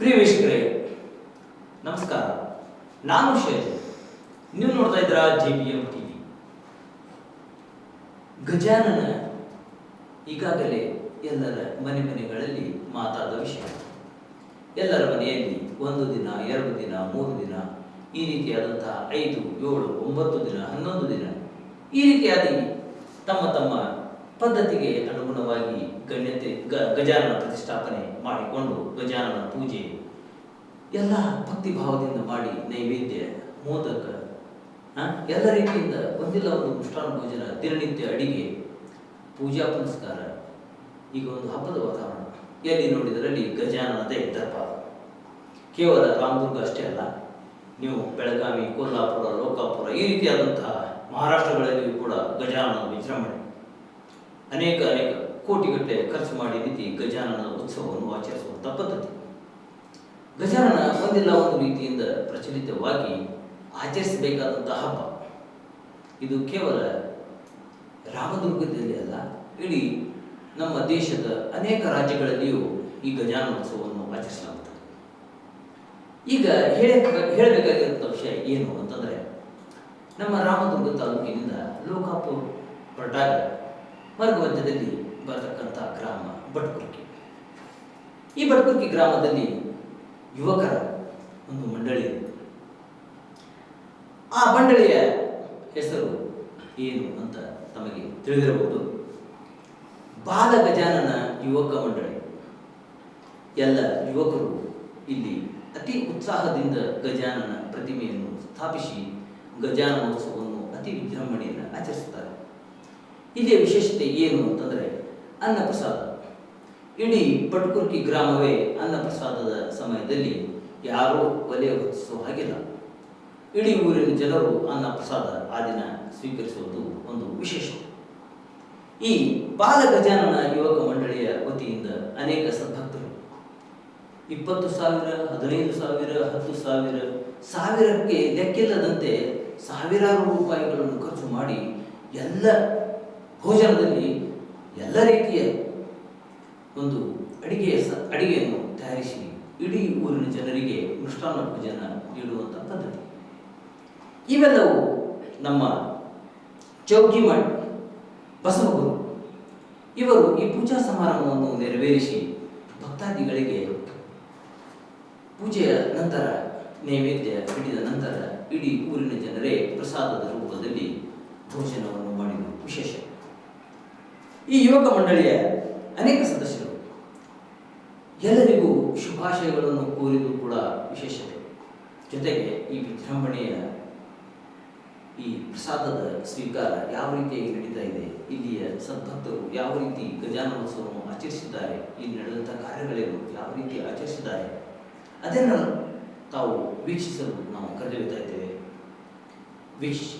ಪ್ರಿಯ ವೀಕ್ಷಕರೇ, ನಮಸ್ಕಾರ. ನಾನು ಶೈಜ ನೀವು ನೋಡ್ತಾ ಇದ್ದೀರಾ G B M TV Gajanana ಈಗಾಗಲೇ ಎಲ್ಲರ ಮನೆ ಮನೆಗಳಲ್ಲಿ ಮಾತಾದ ವಿಷಯ. ಎಲ್ಲರ ಮನೆಯಲ್ಲಿ ಒಂದು ದಿನ, ಎರಡು ದಿನ, ಮೂರು ದಿನ, ಈ ರೀತಿಯಾದಂತಹ ಐದು, ಏಳು, ಒಂಬತ್ತು ದಿನ, ಹನ್ನೊಂದು ದಿನ, ಈ ರೀತಿಯಾಗಿ ತಮ್ಮ ತಮ್ಮ ಪದ್ಧತಿಗೆ ಅನುಗುಣವಾಗಿ ಗಣ್ಯತೆ, ಗ, ಗಜಾನನ ಪ್ರತಿಷ್ಠಾಪನೆ ಮಾಡಿಕೊಂಡು ಗಜಾನನ ಪೂಜೆ ಎಲ್ಲ ಭಕ್ತಿ ಭಾವದಿಂದ ಮಾಡಿ ನೈವೇದ್ಯ, ಮೋದಕ ಎಲ್ಲ ರೀತಿಯಿಂದ ಒಂದಿಲ್ಲ ಒಂದು ಮೃಷ್ಟಾನ್ನ ಭೋಜನ ದಿನನಿತ್ಯ ಅಡಿಗೆ, ಪೂಜಾ ಪುನಸ್ಕಾರ, ಈಗ ಒಂದು ಹಬ್ಬದ ವಾತಾವರಣ. ಎಲ್ಲಿ ನೋಡಿದರಲ್ಲಿ ಗಜಾನನದೇ ದರ್ಪ. ಕೇವಲ ರಾಮದುರ್ಗ ಅಷ್ಟೇ ಅಲ್ಲ, ನೀವು ಬೆಳಗಾವಿ, ಕೊಲ್ಲಾಪುರ, ಲೋಕಾಪುರ ಈ ರೀತಿಯಾದಂತಹ ಮಹಾರಾಷ್ಟ್ರಗಳಲ್ಲಿಯೂ ಕೂಡ ಗಜಾನನ ವಿಜೃಂಭಣೆ. ಅನೇಕ ಅನೇಕ ಕೋಟಿಗಟ್ಟಲೆ ಖರ್ಚು ಮಾಡಿ ರೀತಿ ಗಜಾನನ ಉತ್ಸವವನ್ನು ಆಚರಿಸುವಂಥ ಪದ್ಧತಿ. ಗಜಾನನ ಒಂದಿಲ್ಲ ಒಂದು ರೀತಿಯಿಂದ ಪ್ರಚಲಿತವಾಗಿ ಆಚರಿಸಬೇಕಾದಂತಹ ಹಬ್ಬ. ಇದು ಕೇವಲ ರಾಮದುರ್ಗದಲ್ಲಿ ಅಲ್ಲ, ಇಡೀ ನಮ್ಮ ದೇಶದ ಅನೇಕ ರಾಜ್ಯಗಳಲ್ಲಿಯೂ ಈ ಗಜಾನೋತ್ಸವವನ್ನು ಆಚರಿಸಲಾಗುತ್ತದೆ. ಈಗ ಹೇಳ ಹೇಳಬೇಕಾಗಿರುವಂಥ ವಿಷಯ ಏನು ಅಂತಂದರೆ, ನಮ್ಮ ರಾಮದುರ್ಗ ತಾಲೂಕಿನಿಂದ ಲೋಕಾಪುರ ಹೊರಟಾಗ ಮಾರ್ಗಮಧ್ಯದಲ್ಲಿ ಬರತಕ್ಕಂಥ ಗ್ರಾಮ ಬಟ್ಕುರ್ಕಿ. ಈ ಬಟ್ಕುರ್ಕಿ ಗ್ರಾಮದಲ್ಲಿ ಯುವಕರ ಒಂದು ಮಂಡಳಿ ಆ ಮಂಡಳಿಯ ಹೆಸರು ಏನು ಅಂತ ತಮಗೆ ತಿಳಿದಿರಬಹುದು. ಬಾಲ ಗಜಾನನ ಯುವಕ ಮಂಡಳಿ. ಎಲ್ಲ ಯುವಕರು ಇಲ್ಲಿ ಅತಿ ಉತ್ಸಾಹದಿಂದ ಗಜಾನನ ಪ್ರತಿಮೆಯನ್ನು ಸ್ಥಾಪಿಸಿ ಗಜಾನನೋತ್ಸವವನ್ನು ಅತಿ ವಿಜೃಂಭಣೆಯನ್ನು ಆಚರಿಸುತ್ತಾರೆ. ಇಲ್ಲಿಯ ವಿಶೇಷತೆ ಏನು ಅಂತಂದರೆ ಅನ್ನಪ್ರಸಾದ. ಇಡೀ ಪಟ್ಕುರ್ಕಿ ಗ್ರಾಮವೇ ಅನ್ನಪ್ರಸಾದದ ಸಮಯದಲ್ಲಿ ಯಾರೂ ಒಲೆ ಹೊತ್ತಿಸುವ ಹಾಗಿಲ್ಲ. ಇಡೀ ಊರಿನ ಜನರು ಅನ್ನಪ್ರಸಾದ ಆ ದಿನ ಸ್ವೀಕರಿಸುವುದು ಒಂದು ವಿಶೇಷ. ಈ ಬಾಲ ಗಜಾನನ ಯುವಕ ಮಂಡಳಿಯ ವತಿಯಿಂದ ಅನೇಕ ಸದ್ಭಕ್ತರು ಇಪ್ಪತ್ತು ಸಾವಿರ, ಹದಿನೈದು ಸಾವಿರ, ಹತ್ತು ಸಾವಿರ, ಸಾವಿರಕ್ಕೆ ಲೆಕ್ಕಿಲ್ಲದಂತೆ ಸಾವಿರಾರು ರೂಪಾಯಿಗಳನ್ನು ಖರ್ಚು ಮಾಡಿ ಎಲ್ಲ ಭೋಜನದಲ್ಲಿ ಎಲ್ಲ ರೀತಿಯ ಒಂದು ಅಡಿಗೆಯ ಸ, ಅಡಿಗೆಯನ್ನು ತಯಾರಿಸಿ ಇಡೀ ಊರಿನ ಜನರಿಗೆ ಮೃಷ್ಟಾನ್ನ ಭೋಜನ ನೀಡುವಂಥ ಪದ್ಧತಿ. ಇವೆಲ್ಲವೂ ನಮ್ಮ ಚೌಕಿಮಠ್ ಬಸವಗುರು ಇವರು ಈ ಪೂಜಾ ಸಮಾರಂಭವನ್ನು ನೆರವೇರಿಸಿ ಭಕ್ತಾದಿಗಳಿಗೆ ಪೂಜೆಯ ನಂತರ, ನೈವೇದ್ಯ ಹಿಡಿದ ನಂತರ ಇಡೀ ಊರಿನ ಜನರೇ ಪ್ರಸಾದದ ರೂಪದಲ್ಲಿ ಭೋಜನವನ್ನು ಮಾಡಿದರು. ವಿಶೇಷ. ಈ ಯುವಕ ಮಂಡಳಿಯ ಅನೇಕ ಸದಸ್ಯರು ಎಲ್ಲರಿಗೂ ಶುಭಾಶಯಗಳನ್ನು ಕೋರಿದ್ದು ಕೂಡ ವಿಶೇಷತೆ. ಜೊತೆಗೆ ಈ ವಿಜೃಂಭಣೆಯ ಈ ಪ್ರಸಾದದ ಸ್ವೀಕಾರ ಯಾವ ರೀತಿಯಾಗಿ ನಡೀತಾ ಇದೆ, ಇಲ್ಲಿಯ ಸದ್ಭಕ್ತರು ಯಾವ ರೀತಿ ಗಜಾನೋತ್ಸವವನ್ನು ಆಚರಿಸಿದ್ದಾರೆ, ಇಲ್ಲಿ ನಡೆದಂಥ ಕಾರ್ಯಗಳೇನು ಯಾವ ರೀತಿ ಆಚರಿಸಿದ್ದಾರೆ ಅದನ್ನು ತಾವು ವೀಕ್ಷಿಸಲು ನಾವು ಕರೆದೊಯ್ತಾ ಇದ್ದೇವೆ. ವೀಕ್ಷಿಸಿ.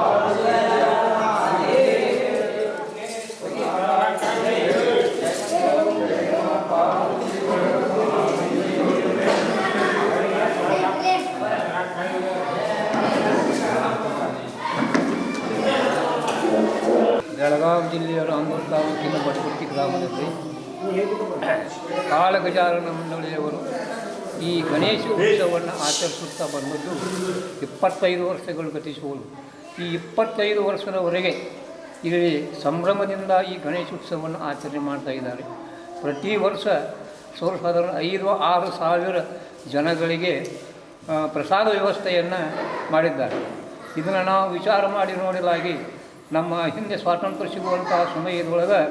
ಬೆಳಗಾವಿ ಜಿಲ್ಲೆಯ ರಾಮೂರು ತಾಲೂಕಿನ ಬಡಗುರ್ತಿ ಗ್ರಾಮದಲ್ಲಿ ಕಾಳಗಜಾರನ ಮಂಡಳಿಯವರು ಈ ಗಣೇಶ ಉತ್ಸವವನ್ನು ಆಚರಿಸುತ್ತಾ ಬಂದದ್ದು ಇಪ್ಪತ್ತೈದು ವರ್ಷಗಳು ಗತಿಸುವುದು ಈ ಇಪ್ಪತ್ತೈದು ವರ್ಷದವರೆಗೆ ಇಲ್ಲಿ ಸಂಭ್ರಮದಿಂದ ಈ ಗಣೇಶ ಉತ್ಸವವನ್ನು ಆಚರಣೆ ಮಾಡ್ತಾ ಇದ್ದಾರೆ. ಪ್ರತಿ ವರ್ಷ ಸಾವಿರದ ಐದು, ಆರು ಸಾವಿರ ಜನಗಳಿಗೆ ಪ್ರಸಾದ ವ್ಯವಸ್ಥೆಯನ್ನು ಮಾಡಿದ್ದಾರೆ. ಇದನ್ನು ನಾವು ವಿಚಾರ ಮಾಡಿ ನೋಡಲಾಗಿ ನಮ್ಮ ಹಿಂದೆ ಸ್ವಾತಂತ್ರ್ಯ ಸಿಗುವಂತಹ ಸಮಯದೊಳಗೆ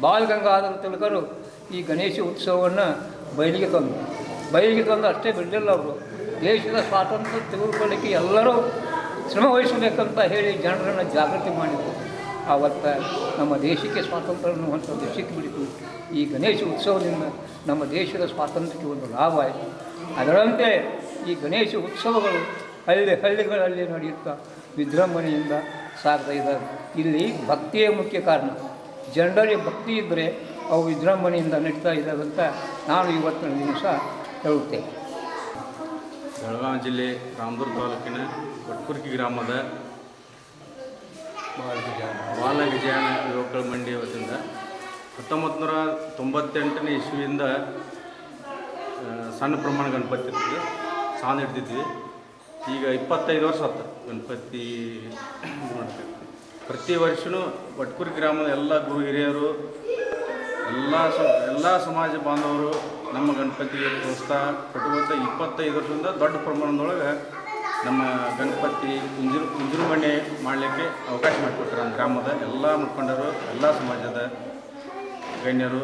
ಬಾಲ್ ಗಂಗಾಧರ ಈ ಗಣೇಶ ಉತ್ಸವವನ್ನು ಬಯಲಿಗೆ ತಂದರು. ಬಯಲಿಗೆ ತಂದು ಅಷ್ಟೇ ಬಿಡಲಿಲ್ಲ ಅವರು. ದೇಶದ ಸ್ವಾತಂತ್ರ್ಯ ತೆಗೆದುಕೊಳ್ಳಿಕ್ಕೆ ಎಲ್ಲರೂ ಶ್ರಮ ವಹಿಸಬೇಕಂತ ಹೇಳಿ ಜನರನ್ನು ಜಾಗೃತಿ ಮಾಡಿದರು. ಆವತ್ತು ನಮ್ಮ ದೇಶಕ್ಕೆ ಸ್ವಾತಂತ್ರ್ಯ ಅನ್ನುವಂಥದ್ದು ಸಿಕ್ಕಿಬಿಡಿತು ಈ ಗಣೇಶ ಉತ್ಸವದಿಂದ ನಮ್ಮ ದೇಶದ ಸ್ವಾತಂತ್ರ್ಯಕ್ಕೆ ಒಂದು ಲಾಭ ಆಯಿತು. ಅದರಂತೆ ಈ ಗಣೇಶ ಉತ್ಸವಗಳು ಹಳ್ಳಿ ಹಳ್ಳಿಗಳಲ್ಲಿ ನಡೆಯುತ್ತಾ ವಿಜೃಂಭಣೆಯಿಂದ ಸಾಗ್ತಾ ಇದ್ದಾರೆ. ಇಲ್ಲಿ ಭಕ್ತಿಯೇ ಮುಖ್ಯ ಕಾರಣ. ಜನರಲ್ಲಿ ಭಕ್ತಿ ಇದ್ದರೆ ಅವು ವಿಜೃಂಭಣೆಯಿಂದ ನಡೀತಾ ಇದ್ದಾವೆ ಅಂತ ನಾನು ಇವತ್ತಿನ ದಿವಸ ಹೇಳುತ್ತೇನೆ. ಬೆಳಗಾವಿ ಜಿಲ್ಲೆ ರಾಮದುರ್ಗ ತಾಲೂಕಿನ ಒಟ್ಕುರ್ಕಿ ಗ್ರಾಮದ ಬಾಲಗಜಾನ ಯುವಕರ ಮಂಡಿ ವತಿಯಿಂದ ಹತ್ತೊಂಬತ್ತು ನೂರ ತೊಂಬತ್ತೆಂಟನೇ ಇಸ್ವಿಯಿಂದ ಸಣ್ಣ ಪ್ರಮಾಣ ಗಣಪತಿ ಇರ್ತದೆ. ಸಾಂದ್ ಹಿಡ್ತಿದ್ವಿ ಈಗ ಇಪ್ಪತ್ತೈದು ವರ್ಷ ಆಯ್ತು ಗಣಪತಿ ಪ್ರತಿ ವರ್ಷನೂ ವಟ್ಕುರಿ ಗ್ರಾಮದ ಎಲ್ಲ ಗುರು ಹಿರಿಯರು, ಎಲ್ಲ ಸ, ಎಲ್ಲ ಸಮಾಜ ಬಾಂಧವರು ನಮ್ಮ ಗಣಪತಿಗೆ ಪ್ರೋತ್ಸಾಹ ಕೊಟ್ಟುವಂಥ ಇಪ್ಪತ್ತೈದು ವರ್ಷದಿಂದ ದೊಡ್ಡ ಪ್ರಮಾಣದೊಳಗೆ ನಮ್ಮ ಗಣಪತಿ ಇಂಜುರು ಇಂಜುರುಮಣೆ ಮಾಡಲಿಕ್ಕೆ ಅವಕಾಶ ಮಾಡಿಕೊಟ್ರು ನಮ್ಮ ಗ್ರಾಮದ ಎಲ್ಲ ಮುಖಂಡರು, ಎಲ್ಲ ಸಮಾಜದ ಗಣ್ಯರು.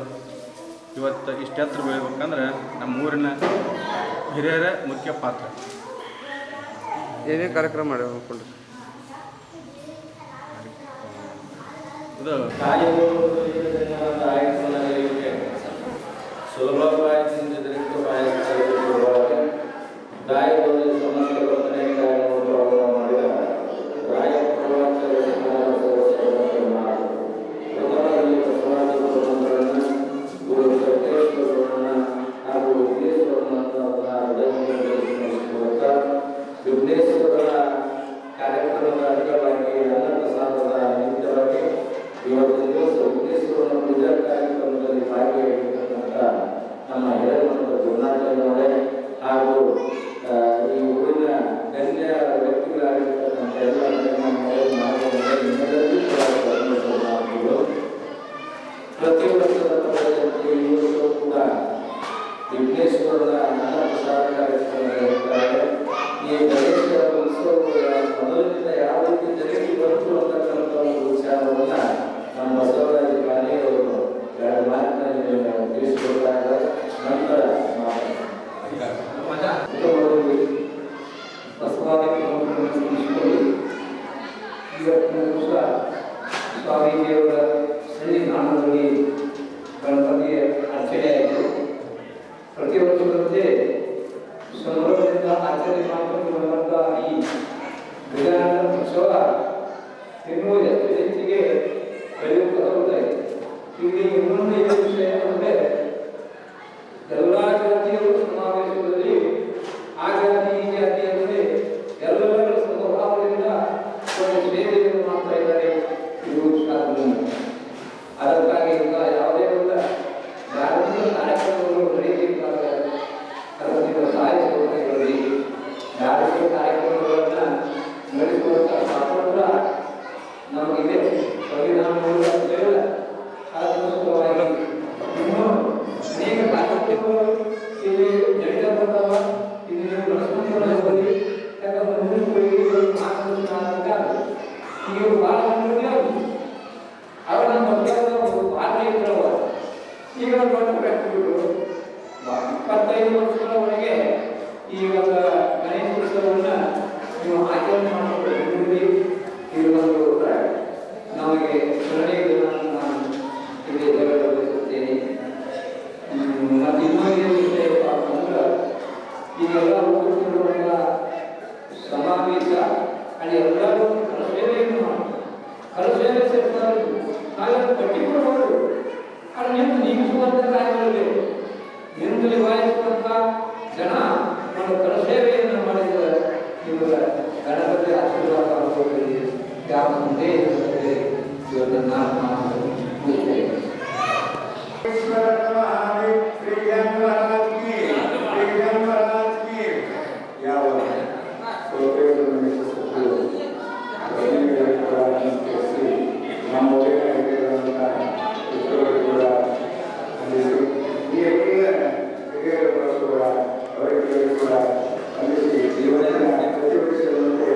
ಇವತ್ತು ಇಷ್ಟು ಎತ್ತರ ಬೆಳಿಬೇಕಂದ್ರೆ ನಮ್ಮ ಊರಿನ ಹಿರಿಯರೇ ಮುಖ್ಯ ಪಾತ್ರ. ಏನೇ ಕಾರ್ಯಕ್ರಮ ಮಾಡಿ ಅನ್ಕೊಂಡ್ರಿ ಇದು ಸುಲಭವಾಗಿ ಜರುಗಿ ಬಂತು ಅಂತಕ್ಕಂಥ ಒಂದು ವಿಚಾರವನ್ನ ನಮ್ಮ ಬಸವರಾಜ ಕಾಣಿಯವರು ಎರಡು ಮಾತಿನಲ್ಲಿ ತಿಳಿಸಿಕೊಡ್ತಾರೆ ನಂತರ ಇವತ್ತಿನ ದಿವಸ ಸ್ವಾಮೀಜಿಯವರ ಅವರಿಗೆ ಕೂಡ ಕಲಿಸಿ ಜೀವನ ಮಾಡಿ ಪ್ರಚೋದಿಸುವಂತೆ